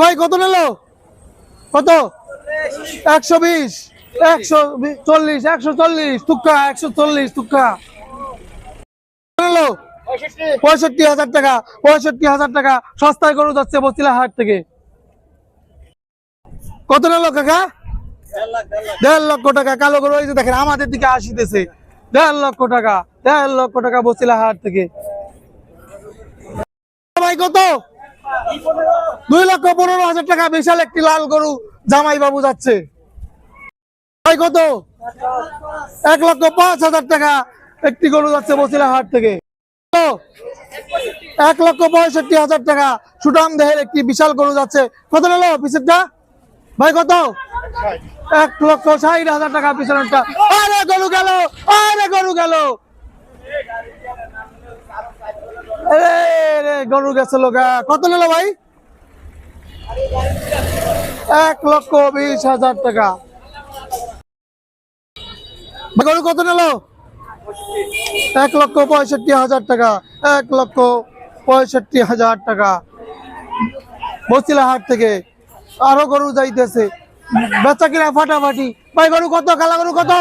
ভাই, কত নিল? কত? একশো বিশ, একশো চল্লিশ একশো চল্লিশ, তুক্কা, একশো চল্লিশ, তুক্কা। পঁয়ষট্টি হাজার টাকা, পঁয়ষট্টি হাজার টাকা, সস্তায় গরু যাচ্ছে বচিলা হাট থেকে। কত নিল কাকা? দেড় লক্ষ টাকা, কালো গরু, এই যে দেখেন, আমাদের দিকে আসিতেছে। দেড় লক্ষ টাকা, দেড় লক্ষ টাকা বচিলা হাট থেকে। ভাই, কত? দুই লক্ষ পনেরো হাজার টাকা বিশাল একটি লাল গরু জামাই বাবু যাচ্ছে। কত? এক লক্ষ পাঁচ হাজার টাকা একটি গরু যাচ্ছে বসিলা হাট থেকে। এক লক্ষ পঁয়ষট্টি হাজার টাকা সুটাম দেহের একটি বিশাল গরু যাচ্ছে। কত নিল পিছেরটা ভাই, কত? এক লক্ষ ষাট হাজার টাকা পিছনেরটা। আরে গরু গেল, আরে গরু গেল আরে রে গরু গেছে লোকা, কত নিল ভাই? এক লক্ষ বিশ হাজার টাকা। গরু কত নিল? এক লক্ষ পঁয়ষট্টি হাজার টাকা, এক লক্ষ পঁয়ষট্টি হাজার টাকা। বসিলা হাট থেকে আরও গরু যাইতেছে। বেচা কিনা ফাটাফাটি। ভাই, গরু কত? কালা গরু কত?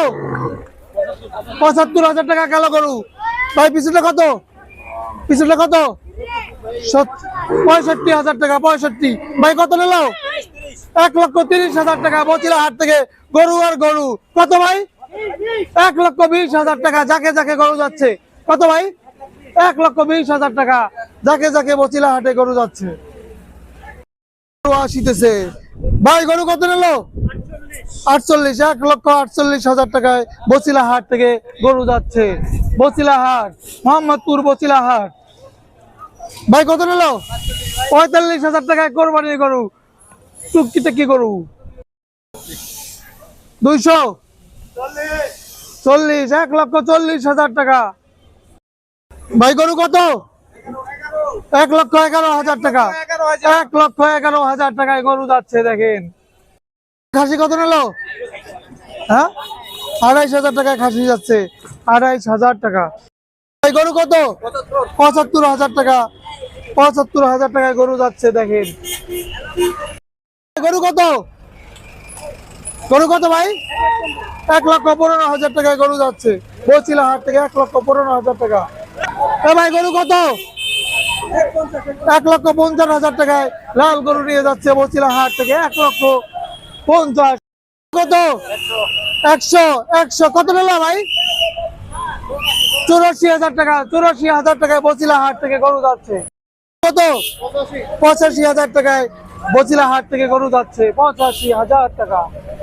পঁচাত্তর হাজার টাকা কালো গরু। ভাই পিছুটা কত? পিছুটা কত? পঁয়ষট্টি হাজার টাকা, পঁয়ষট্টি। ভাই, কত নিল এক লক্ষ তিরিশ হাজার টাকা, বচিলা হাট থেকে গরু আর গরু। কত ভাই? এক লক্ষ বিশ হাজার টাকা, যাকে যাকে গরু যাচ্ছে। কত ভাই? এক লক্ষ বিশ হাজার টাকা, যাকে যাকে বচিলা হাটে গরু যাচ্ছে। আসিতেছে। ভাই, গরু কত নিল? আটচল্লিশ, এক লক্ষ আটচল্লিশ হাজার টাকায় বচিলা হাট থেকে গরু যাচ্ছে। বচিলা হাট মোহাম্মদপুর বচিলা হাট ভাই, কত নিল? পঁয়তাল্লিশ হাজার টাকায় কোরবানি গরু। চুক্তিতে কি গরু? দুইশো। চল্লিশ, এক লক্ষ চল্লিশ হাজার টাকা। ভাই, গরু কত? এক লক্ষ এগারো হাজার টাকা। এক লক্ষ এগারো হাজার টাকায় গরু যাচ্ছে, দেখেন। খাসি কত নিল? হ্যাঁ? আড়াইশ হাজার টাকায় খাসি যাচ্ছে। আড়াইশ হাজার টাকা। ভাই গরু কত? পঁচাত্তর হাজার টাকা। পঁচাত্তর হাজার টাকায় গরু যাচ্ছে, দেখেন। গরু কত? গরু কত ভাই? এক লক্ষ পনেরো হাজার টাকায় গরু যাচ্ছে। বলছিলা হাট থেকে এক লক্ষ পনেরো হাজার টাকা। ভাই, গরু কত? এক লক্ষ পঞ্চাশ হাজার টাকায় লাল গরু নিয়ে যাচ্ছে, বলছিলা হাট থেকে এক লক্ষ পঞ্চাশ। কত? একশো একশো। কত নিলাম ভাই? চুরাশি হাজার টাকা, চুরাশি হাজার টাকায় বচিলা হাট থেকে গরু যাচ্ছে। কত? পঁচাশি হাজার টাকায় বচিলা হাট থেকে গরু যাচ্ছে। পঁচাশি হাজার টাকা।